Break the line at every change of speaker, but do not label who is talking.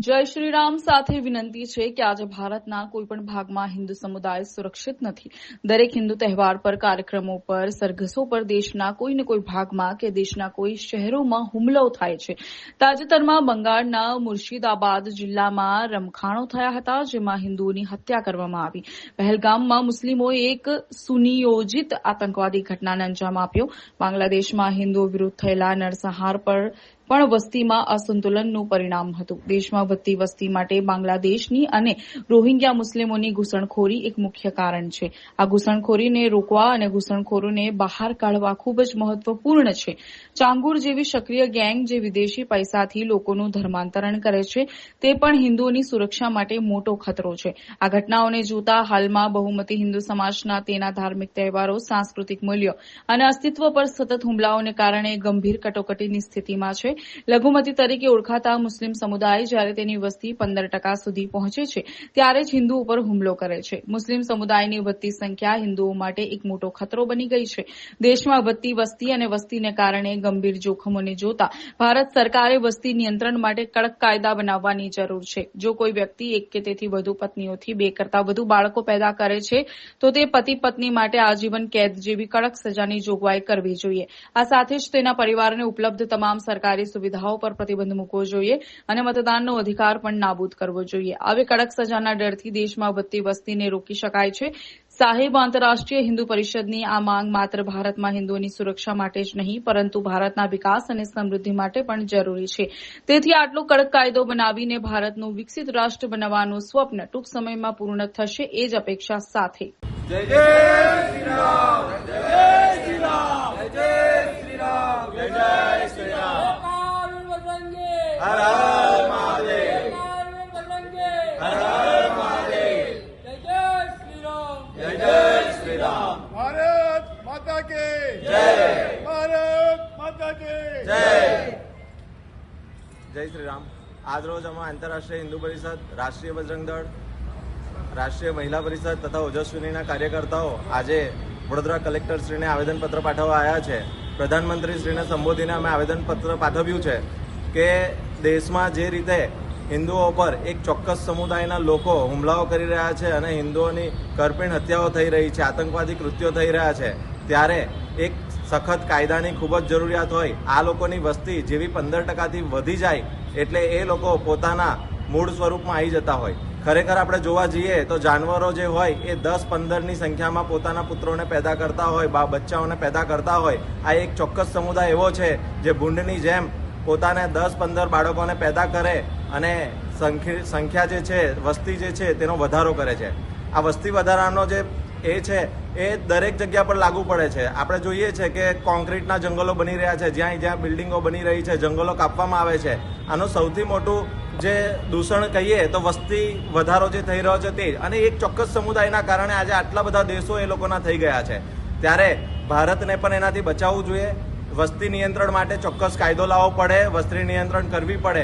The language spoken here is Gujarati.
જય શ્રી રામ સાથે વિનંતી છે કે આજે ભારતના કોઈ પણ ભાગમાં હિન્દુ સમુદાય સુરક્ષિત નથી. દરેક હિન્દુ તહેવાર પર કાર્યક્રમો પર, સરઘસો પર દેશના કોઈ ને કોઈ ભાગમાં કે દેશના કોઈ શહેરોમાં હુમલો થાય છે. તાજેતરમાં બંગાળના મુર્શિદાબાદ જિલ્લામાં રમખાણો થયા હતા, જેમાં હિન્દુઓની હત્યા કરવામાં આવી. પહેલગામમાં મુસ્લિમોએ એક સુનિયોજિત આતંકવાદી ઘટનાને અંજામ આપ્યો. બાંગ્લાદેશમાં હિન્દુઓ વિરુદ્ધ થયેલા નરસંહાર પર પણ વસ્તીમાં અસંતુલનનું પરિણામ હતું. દેશમાં વધતી વસ્તી માટે બાંગ્લાદેશની અને રોહિંગ્યા મુસ્લિમોની ઘૂસણખોરી એક મુખ્ય કારણ છે. આ ઘૂસણખોરીને રોકવા અને ઘૂસણખોરોને બહાર કાઢવા ખૂબ જ મહત્વપૂર્ણ છે. ચાંગુર જેવી સક્રિય ગેંગ જે વિદેશી પૈસાથી લોકોનું ધર્માંતરણ કરે છે, તે પણ હિન્દુઓની સુરક્ષા માટે મોટો ખતરો છે. આ ઘટનાઓને જોતા હાલમાં બહુમતી હિન્દુ સમાજના તેના ધાર્મિક તહેવારો, સાંસ્કૃતિક મૂલ્યો અને અસ્તિત્વ પર સતત હુમલાઓને કારણે ગંભીર કટોકટીની સ્થિતિમાં છે. લઘુમતી તરીકે ઓળખાતા મુસ્લિમ સમુદાય જ્યારે તેની વસ્તી પંદર ટકા સુધી પહોંચે છે, ત્યારે જ હિન્દુ ઉપર હુમલો કરે છે. મુસ્લિમ સમુદાયની વધતી સંખ્યા હિન્દુઓ માટે એક મોટો ખતરો બની ગઈ છે. દેશમાં વધતી વસ્તી અને વસ્તીને કારણે ગંભીર જોખમોને જોતા ભારત સરકારે વસ્તી નિયંત્રણ માટે કડક કાયદા બનાવવાની જરૂર છે. જો કોઈ વ્યક્તિ એક કે તેથી વધુ પત્નીઓથી બે કરતા વધુ બાળકો પેદા કરે છે, તો તે પતિ પત્ની માટે આજીવન કેદ જેવી કડક સજાની જોગવાઈ કરવી જોઈએ. આ સાથે જ તેના પરિવારને ઉપલબ્ધ તમામ સરકારી સુવિધાઓ પર પ્રતિબંધ મૂકવો જોઈએ અને મતદાનનો અધિકાર પણ નાબૂદ કરવો જોઈએ. આવી કડક સજાના ડરથી દેશમાં વધતી વસ્તીને રોકી શકાય છે. સાહેબ, આંતરરાષ્ટ્રીય હિન્દુ પરિષદની આ માંગ માત્ર ભારતમાં હિન્દુઓની સુરક્ષા માટે જ નહીં, પરંતુ ભારતના વિકાસ અને સમૃદ્ધિ માટે પણ જરૂરી છે. તેથી આટલો કડક કાયદો બનાવીને ભારતનું વિકસિત રાષ્ટ્ર બનાવવાનું સ્વપ્ન ટૂંક સમયમાં પૂર્ણ થશે એ જ અપેક્ષા સાથે.
જય હર હર મહાદેવ હર હર મહાદેવ
જય જય શ્રી રામ
જય જય શ્રી રામ
ભારત માતા કે
જય
ભારત માતા કે
જય જય શ્રી રામ આજરોજ આમાં આંતરરાષ્ટ્રીય હિન્દુ પરિષદ રાષ્ટ્રીય બજરંગ દળ રાષ્ટ્રીય મહિલા પરિષદ તથા ઓજસ્વીનીના કાર્યકર્તાઓ આજે વડોદરા કલેક્ટરશ્રીને આવેદનપત્ર પાઠવવા આવ્યા છે. પ્રધાનમંત્રીશ્રીને સંબોધીને અમે આવેદનપત્ર પાઠવ્યું છે કે દેશમાં જે રીતે હિન્દુઓ પર એક ચોક્કસ સમુદાયના લોકો હુમલાઓ કરી રહ્યા છે અને હિન્દુઓની કરપીણ હત્યાઓ થઈ રહી છે, આતંકવાદી કૃત્યો થઈ રહ્યા છે, ત્યારે એક સખત કાયદાની ખૂબ જ જરૂરિયાત હોય, આ લોકોની વસ્તી જેવી પંદર ટકાથી વધી જાય એટલે એ લોકો પોતાના મૂળ સ્વરૂપમાં આવી જતા હોય. ખરેખર આપણે જોવા જઈએ તો જાનવરો જે હોય એ દસ પંદરની સંખ્યામાં પોતાના પુત્રોને પેદા કરતા હોય, બા બચ્ચાઓને પેદા કરતા હોય. આ એક ચોક્કસ સમુદાય એવો છે જે ભૂંડની જેમ પોતાને દસ, પંદર બાળકોને પેદા કરે અને સંખ્ય- જે છે, વસ્તી જે છે, તેનો વધારો કરે છે. આ વસ્તી વધારાનો જે એ છે, એ દરેક જગ્યા પર લાગુ પડે છે. આપણે જોઈએ છે કે કોન્ક્રીટના જંગલો બની રહ્યા છે. જ્યાં જ્યાં બિલ્ડિંગો બની રહી છે, જંગલો કાપવામાં આવે છે. આનું સૌથી મોટું જે દૂષણ કહીએ તો વસ્તી વધારો જે થઈ રહ્યો છે તે. અને એક ચોક્કસ સમુદાયના કારણે આજે આટલા બધા દેશો એ લોકોના થઈ ગયા છે. ત્યારે ભારતને પણ એનાથી બચાવવું જોઈએ. વસ્તી નિયંત્રણ માટે ચોક્કસ કાયદો લાવવો પડે વસ્તી નિયંત્રણ કરવી પડે.